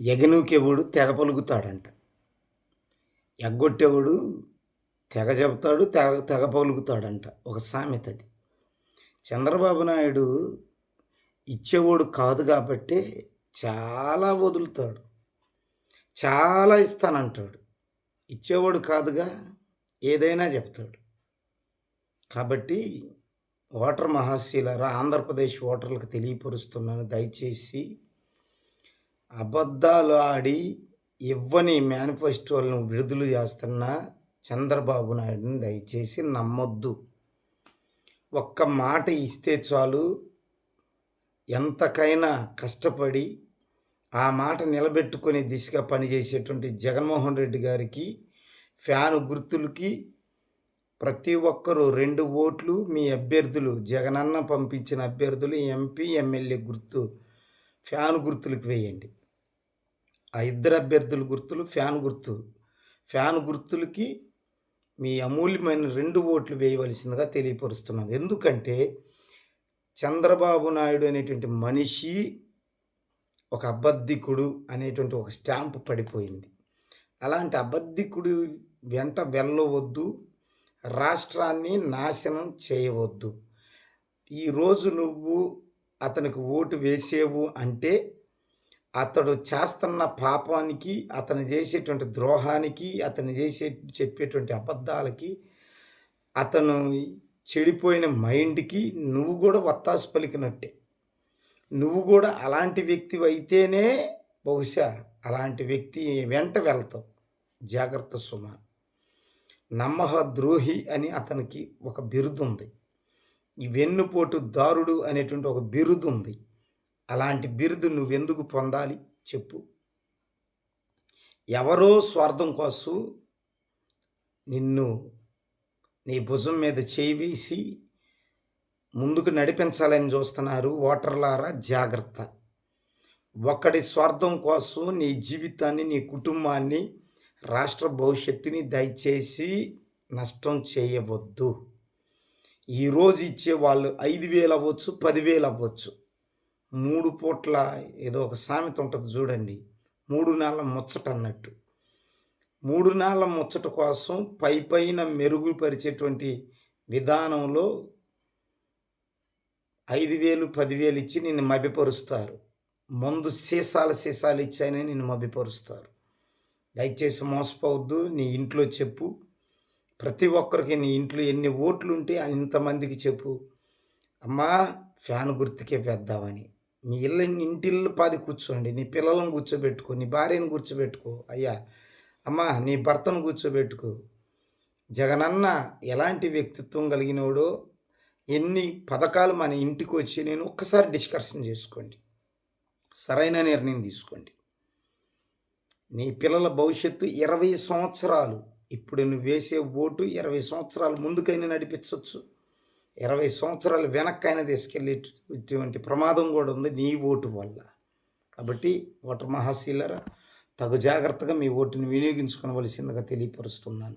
ఎగనూకేవాడు తెగ పలుకుతాడంట. ఎగ్గొట్టేవాడు తెగ చెబుతాడు తెగ తెగ పలుకుతాడంట. ఒక సామెత అది. చంద్రబాబు నాయుడు ఇచ్చేవాడు కాదు కాబట్టి చాలా వదులుతాడు. చాలా ఇస్తానంటాడు. ఇచ్చేవాడు కాదుగా ఏదైనా చెప్తాడు. కాబట్టి ఓటర్ మహాశీలరా ఆంధ్రప్రదేశ్ ఓటర్లకు తెలియపరుస్తున్నాను. దయచేసి అబద్ధాలు ఆడి ఇవ్వని మేనిఫెస్టోలను విడుదల చేస్తున్న చంద్రబాబు నాయుడుని దయచేసి నమ్మొద్దు. ఒక్క మాట ఇస్తే చాలు. ఎంతకైనా కష్టపడి ఆ మాట నిలబెట్టుకునే దిశగా పనిచేసేటువంటి జగన్మోహన్ రెడ్డి గారికి ఫ్యాను గుర్తులకి ప్రతి ఒక్కరూ రెండు ఓట్లు మీ అభ్యర్థులు జగనన్న పంపించిన అభ్యర్థులు ఎంపీ ఎమ్మెల్యే గుర్తు ఫ్యాన్ గుర్తులకు వేయండి. ఆ ఇద్దరు అభ్యర్థుల గుర్తులు ఫ్యాన్ గుర్తు. ఫ్యాన్ గుర్తులకి మీ అమూల్యమైన రెండు ఓట్లు వేయవలసిందిగా తెలియపరుస్తున్నాం ఎందుకంటే చంద్రబాబు నాయుడు అనేటువంటి మనిషి ఒక అబద్ధికుడు అనేటువంటి ఒక స్టాంప్ పడిపోయింది. అలాంటి అబద్ధికుడు వెంట వెళ్ళవద్దు రాష్ట్రాన్ని నాశనం చేయవద్దు. ఈరోజు నువ్వు అతనికి ఓటు వేసేవు అంటే అతడు చేస్తున్న పాపానికి అతను చేసేటువంటి ద్రోహానికి అతను చేసే చెప్పేటువంటి అబద్ధాలకి అతను చెడిపోయిన మైండ్కి నువ్వు కూడా వత్తాసు పలికినట్టే. నువ్వు కూడా అలాంటి వ్యక్తి అయితేనే బహుశా అలాంటి వ్యక్తి వెంట వెళ్తావు. జాగ్రత్త సుమ. నమ్మహ ద్రోహి అని అతనికి ఒక బిరుదు ఉంది వెన్నుపోటు దారుడు అనేటువంటి ఒక బిరుదు ఉంది అలాంటి బిరుదు నువ్వెందుకు పొందాలి? చెప్పు. ఎవరో స్వార్థం కోసం నిన్ను నీ భుజం మీద చేయి వేసి ముందుకు నడిపించాలని చూస్తున్నారు ఓటర్లారా జాగ్రత్త. ఒక్కడి స్వార్థం కోసం నీ జీవితాన్ని నీ కుటుంబాన్ని రాష్ట్ర భవిష్యత్తుని దయచేసి నష్టం చేయవద్దు. ఈరోజు ఇచ్చే వాళ్ళు ఐదు వేలు అవ్వచ్చు పదివేలు అవ్వచ్చు. మూడు పూట్ల ఏదో ఒక సామెత ఉంటుంది చూడండి. మూడు నెలల ముచ్చట అన్నట్టు. మూడు నెలల ముచ్చట కోసం పై పైన మెరుగుపరిచేటువంటి విధానంలో ఐదు వేలు పదివేలు ఇచ్చి నిన్ను మభ్యపరుస్తారు. మందు సీసాల సీసాలు ఇచ్చాయని నిన్ను మభ్యపరుస్తారు. దయచేసి మోసపోవద్దు నీ ఇంట్లో చెప్పు. ప్రతి ఒక్కరికి నీ ఇంట్లో ఎన్ని ఓట్లు ఉంటే ఇంతమందికి చెప్పు. అమ్మా ఫ్యాన్ గుర్తుకే వేద్దామని మీ ఇల్లు ఇంటిల్లు పాది కూర్చోండి నీ పిల్లలను కూర్చోబెట్టుకో నీ భార్యను కూర్చోబెట్టుకో. అయ్యా అమ్మా నీ భర్తను కూర్చోబెట్టుకో. జగనన్న ఎలాంటి వ్యక్తిత్వం కలిగినోడో ఎన్ని పథకాలు మన ఇంటికి వచ్చి నేను ఒక్కసారి డిస్కషన్ చేసుకోండి. సరైన నిర్ణయం తీసుకోండి. నీ పిల్లల భవిష్యత్తు ఇరవై సంవత్సరాలు. ఇప్పుడు నువ్వు వేసే ఓటు ఇరవై సంవత్సరాలు ముందుకైనా నడిపించవచ్చు ఇరవై సంవత్సరాలు వెనక్కైనా తీసుకెళ్ళేటువంటి ప్రమాదం కూడా ఉంది నీ ఓటు వల్ల. కాబట్టి ఓటర్ మహాశీలరా తగు జాగ్రత్తగా మీ ఓటుని వినియోగించుకోవలసిందిగా తెలియపరుస్తున్నాను.